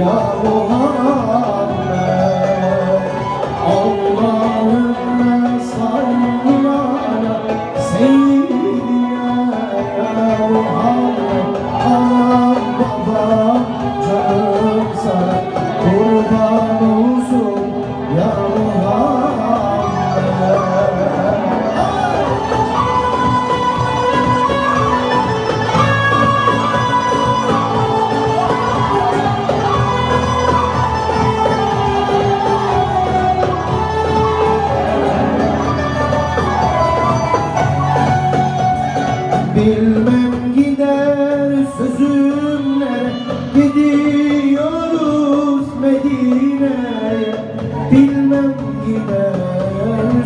Ya Muhammed Allah'ım.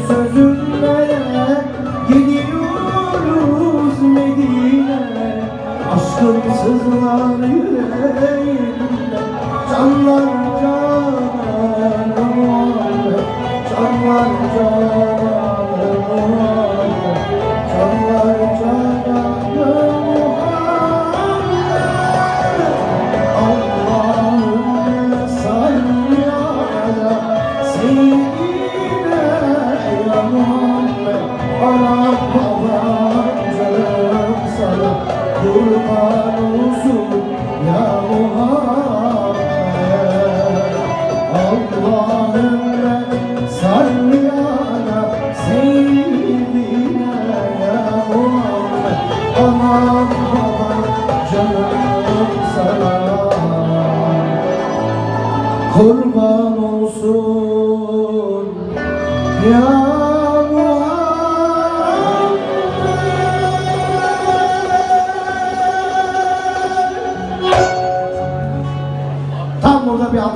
Sözünle Gidiyoruz Medine. Aşkın sızlar yüreğimde Canlar canan kurban olsun ya Muhammed Allahümme salli ala seyyidina ya Muhammed canım sana kurban olsun ya হবে